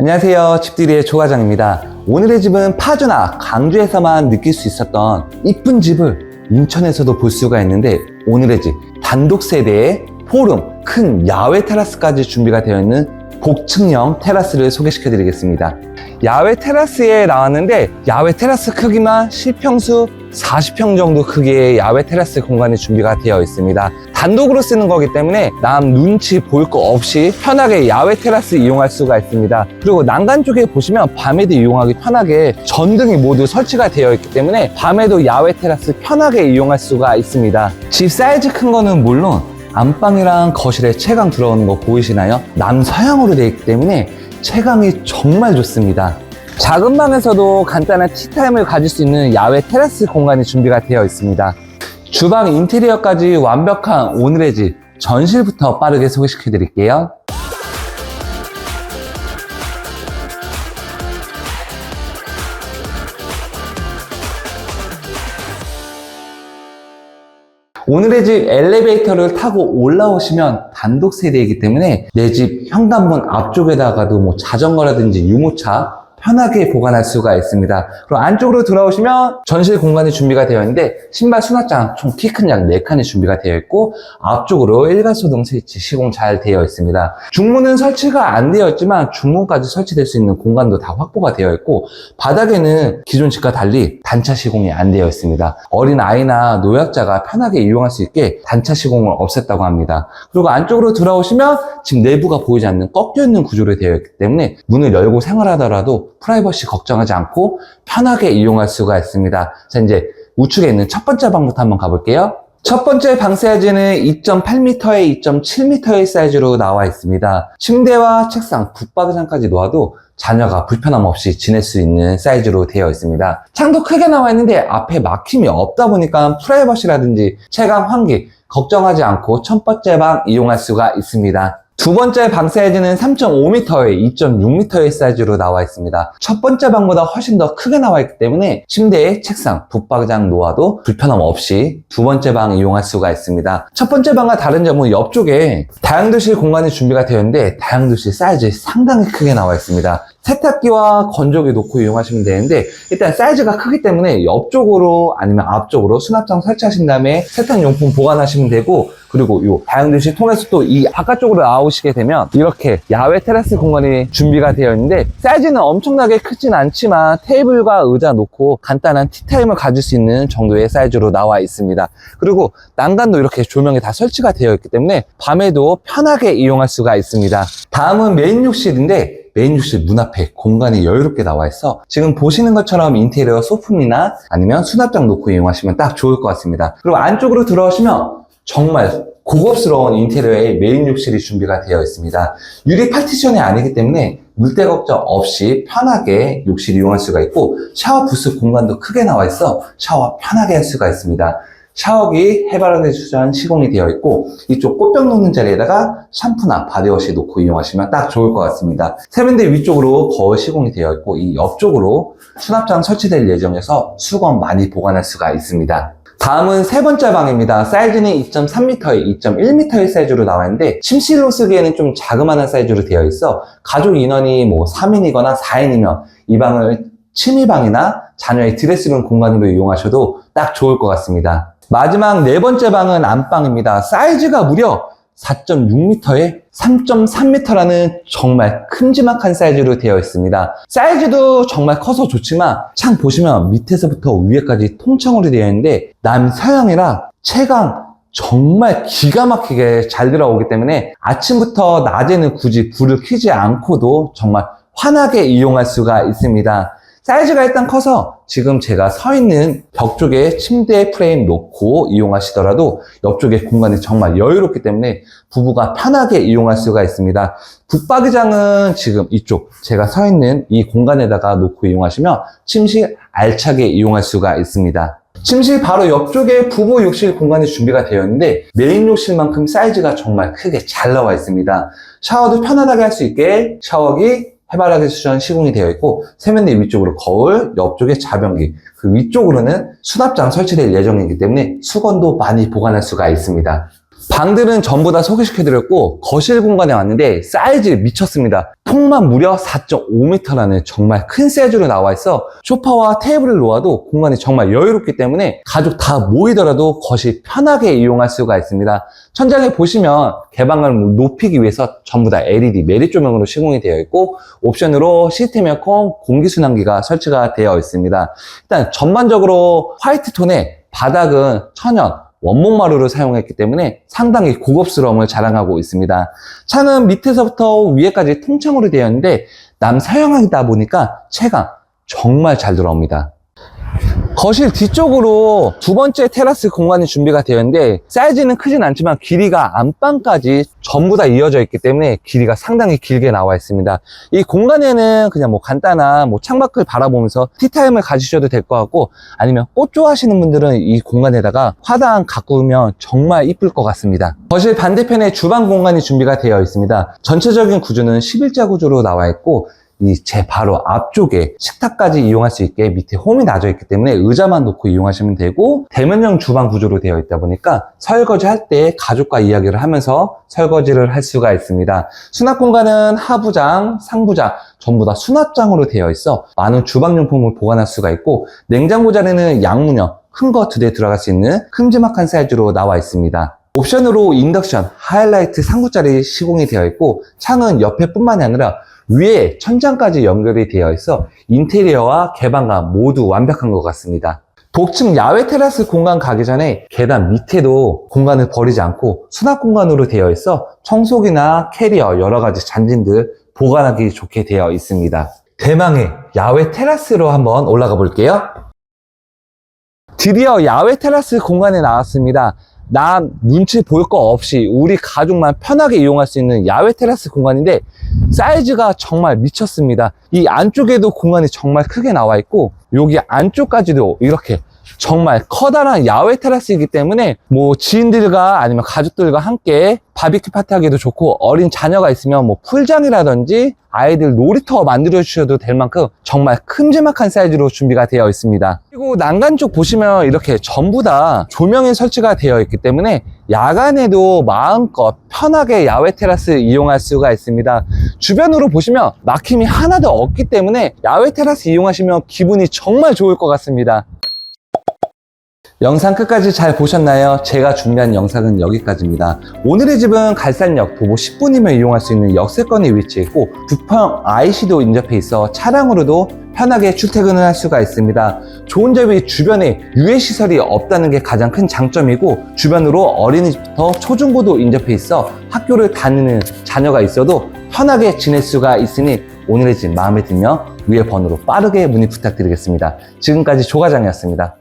안녕하세요. 집들이의 조과장입니다. 오늘의 집은 파주나 강주에서만 느낄 수 있었던 이쁜 집을 인천에서도 볼 수가 있는데 오늘의 집 단독 세대의 포름 큰 야외 테라스까지 준비가 되어 있는 복층형 테라스를 소개시켜 드리겠습니다. 야외 테라스에 나왔는데 야외 테라스 크기만 실평수 40평 정도 크기의 야외 테라스 공간이 준비가 되어 있습니다. 단독으로 쓰는 거기 때문에 남 눈치 볼 거 없이 편하게 야외 테라스 이용할 수가 있습니다. 그리고 난간 쪽에 보시면 밤에도 이용하기 편하게 전등이 모두 설치가 되어 있기 때문에 밤에도 야외 테라스 편하게 이용할 수가 있습니다. 집 사이즈 큰 거는 물론 안방이랑 거실에 채광 들어오는 거 보이시나요? 남서향으로 되어 있기 때문에 채광이 정말 좋습니다. 작은 방에서도 간단한 티타임을 가질 수 있는 야외 테라스 공간이 준비가 되어 있습니다. 주방 인테리어까지 완벽한 오늘의 집 전실부터 빠르게 소개시켜 드릴게요. 오늘의 집 엘리베이터를 타고 올라오시면 단독 세대이기 때문에 내 집 현관문 앞쪽에다가도 뭐 자전거라든지 유모차 편하게 보관할 수가 있습니다. 그리고 안쪽으로 들어오시면 전실 공간이 준비가 되어 있는데 신발 수납장 총 키 큰 약 4칸이 준비가 되어 있고 앞쪽으로 일괄소등 스위치 시공 잘 되어 있습니다. 중문은 설치가 안 되어 있지만 중문까지 설치될 수 있는 공간도 다 확보가 되어 있고 바닥에는 기존 집과 달리 단차 시공이 안 되어 있습니다. 어린 아이나 노약자가 편하게 이용할 수 있게 단차 시공을 없앴다고 합니다. 그리고 안쪽으로 들어오시면 지금 내부가 보이지 않는 꺾여 있는 구조로 되어 있기 때문에 문을 열고 생활하더라도 프라이버시 걱정하지 않고 편하게 이용할 수가 있습니다. 자, 이제 우측에 있는 첫 번째 방부터 한번 가볼게요. 첫 번째 방 사이즈는 2.8m에 2.7m의 사이즈로 나와 있습니다. 침대와 책상, 붙박이장까지 놓아도 자녀가 불편함 없이 지낼 수 있는 사이즈로 되어 있습니다. 창도 크게 나와 있는데 앞에 막힘이 없다 보니까 프라이버시라든지 채광 환기 걱정하지 않고 첫 번째 방 이용할 수가 있습니다. 두 번째 방 사이즈는 3.5m에 2.6m의 사이즈로 나와 있습니다. 첫 번째 방보다 훨씬 더 크게 나와 있기 때문에 침대에 책상, 붙박이장 놓아도 불편함 없이 두 번째 방 이용할 수가 있습니다. 첫 번째 방과 다른 점은 옆쪽에 다용도실 공간이 준비가 되어 있는데 다용도실 사이즈 상당히 크게 나와 있습니다. 세탁기와 건조기 놓고 이용하시면 되는데 일단 사이즈가 크기 때문에 옆쪽으로 아니면 앞쪽으로 수납장 설치하신 다음에 세탁용품 보관하시면 되고 그리고 이 다용도실 통해서 또 이 바깥쪽으로 나오시게 되면 이렇게 야외 테라스 공간이 준비가 되어 있는데 사이즈는 엄청나게 크진 않지만 테이블과 의자 놓고 간단한 티타임을 가질 수 있는 정도의 사이즈로 나와 있습니다. 그리고 난간도 이렇게 조명이 다 설치가 되어 있기 때문에 밤에도 편하게 이용할 수가 있습니다. 다음은 메인 욕실인데 메인 욕실 문 앞에 공간이 여유롭게 나와 있어 지금 보시는 것처럼 인테리어 소품이나 아니면 수납장 놓고 이용하시면 딱 좋을 것 같습니다. 그리고 안쪽으로 들어오시면 정말 고급스러운 인테리어의 메인 욕실이 준비가 되어 있습니다. 유리 파티션이 아니기 때문에 물때 걱정 없이 편하게 욕실 이용할 수가 있고 샤워 부스 공간도 크게 나와 있어 샤워 편하게 할 수가 있습니다. 샤워기 해바라기 수전 시공이 되어 있고 이쪽 꽃병 놓는 자리에다가 샴푸나 바디워시 놓고 이용하시면 딱 좋을 것 같습니다. 세면대 위쪽으로 거울 시공이 되어 있고 이 옆쪽으로 수납장 설치될 예정이어서 수건 많이 보관할 수가 있습니다. 다음은 세 번째 방입니다. 사이즈는 2.3m에 2.1m의 사이즈로 나와 있는데 침실로 쓰기에는 좀 자그마한 사이즈로 되어 있어 가족 인원이 뭐 3인이거나 4인이면 이 방을 취미방이나 자녀의 드레스룸 공간으로 이용하셔도 딱 좋을 것 같습니다. 마지막 네 번째 방은 안방입니다. 사이즈가 무려 4.6m에 3.3m라는 정말 큼지막한 사이즈로 되어 있습니다. 사이즈도 정말 커서 좋지만 창 보시면 밑에서부터 위에까지 통창으로 되어 있는데 남서양이라 채광 정말 기가 막히게 잘 들어오기 때문에 아침부터 낮에는 굳이 불을 켜지 않고도 정말 환하게 이용할 수가 있습니다. 사이즈가 일단 커서 지금 제가 서 있는 벽 쪽에 침대 프레임 놓고 이용하시더라도 옆쪽에 공간이 정말 여유롭기 때문에 부부가 편하게 이용할 수가 있습니다. 붙박이장은 지금 이쪽 제가 서 있는 이 공간에다가 놓고 이용하시면 침실 알차게 이용할 수가 있습니다. 침실 바로 옆쪽에 부부 욕실 공간이 준비가 되어 있는데 메인 욕실만큼 사이즈가 정말 크게 잘 나와 있습니다. 샤워도 편안하게 할 수 있게 샤워기 해바라기 수전 시공이 되어 있고 세면대 위쪽으로 거울, 옆쪽에 자변기, 그 위쪽으로는 수납장 설치될 예정이기 때문에 수건도 많이 보관할 수가 있습니다. 방들은 전부 다 소개시켜드렸고 거실 공간에 왔는데 사이즈 미쳤습니다. 폭만 무려 4.5m라는 정말 큰 사이즈로 나와 있어 소파와 테이블을 놓아도 공간이 정말 여유롭기 때문에 가족 다 모이더라도 거실 편하게 이용할 수가 있습니다. 천장에 보시면 개방감을 높이기 위해서 전부 다 LED 매립 조명으로 시공이 되어 있고 옵션으로 시스템 에어컨 공기순환기가 설치가 되어 있습니다. 일단 전반적으로 화이트 톤의 바닥은 천연 원목 마루를 사용했기 때문에 상당히 고급스러움을 자랑하고 있습니다. 창은 밑에서부터 위에까지 통창으로 되어 있는데 남사형이다 보니까 체가 정말 잘 들어옵니다. 거실 뒤쪽으로 두 번째 테라스 공간이 준비가 되어 있는데 사이즈는 크진 않지만 길이가 안방까지 전부 다 이어져 있기 때문에 길이가 상당히 길게 나와 있습니다. 이 공간에는 그냥 뭐 간단한 뭐 창밖을 바라보면서 티타임을 가지셔도 될 것 같고 아니면 꽃 좋아하시는 분들은 이 공간에다가 화단 가꾸면 정말 이쁠 것 같습니다. 거실 반대편에 주방 공간이 준비가 되어 있습니다. 전체적인 구조는 11자 구조로 나와 있고 이 제 바로 앞쪽에 식탁까지 이용할 수 있게 밑에 홈이 나져 있기 때문에 의자만 놓고 이용하시면 되고 대면형 주방 구조로 되어 있다 보니까 설거지 할 때 가족과 이야기를 하면서 설거지를 할 수가 있습니다. 수납 공간은 하부장, 상부장 전부 다 수납장으로 되어 있어 많은 주방용품을 보관할 수가 있고 냉장고 자리는 양문형 큰 거 두 대 들어갈 수 있는 큼지막한 사이즈로 나와 있습니다. 옵션으로 인덕션, 하이라이트 상부짜리 시공이 되어 있고 창은 옆에 뿐만이 아니라 위에 천장까지 연결이 되어 있어 인테리어와 개방감 모두 완벽한 것 같습니다. 복층 야외 테라스 공간 가기 전에 계단 밑에도 공간을 버리지 않고 수납 공간으로 되어 있어 청소기나 캐리어 여러 가지 잔진들 보관하기 좋게 되어 있습니다. 대망의 야외 테라스로 한번 올라가 볼게요. 드디어 야외 테라스 공간에 나왔습니다. 남 눈치 볼 거 없이 우리 가족만 편하게 이용할 수 있는 야외 테라스 공간인데 사이즈가 정말 미쳤습니다. 이 안쪽에도 공간이 정말 크게 나와 있고 여기 안쪽까지도 이렇게 정말 커다란 야외 테라스이기 때문에 뭐 지인들과 아니면 가족들과 함께 바비큐 파티하기도 좋고 어린 자녀가 있으면 뭐 풀장이라든지 아이들 놀이터 만들어 주셔도 될 만큼 정말 큼지막한 사이즈로 준비가 되어 있습니다. 그리고 난간 쪽 보시면 이렇게 전부 다 조명이 설치가 되어 있기 때문에 야간에도 마음껏 편하게 야외 테라스 이용할 수가 있습니다. 주변으로 보시면 막힘이 하나도 없기 때문에 야외 테라스 이용하시면 기분이 정말 좋을 것 같습니다. 영상 끝까지 잘 보셨나요? 제가 준비한 영상은 여기까지입니다. 오늘의 집은 갈산역 도보 10분이면 이용할 수 있는 역세권에 위치했고 부평 IC도 인접해 있어 차량으로도 편하게 출퇴근을 할 수가 있습니다. 좋은 점이 주변에 유해 시설이 없다는 게 가장 큰 장점이고 주변으로 어린이집부터 초중고도 인접해 있어 학교를 다니는 자녀가 있어도 편하게 지낼 수가 있으니 오늘의 집 마음에 들면 위에 번호로 빠르게 문의 부탁드리겠습니다. 지금까지 조과장이었습니다.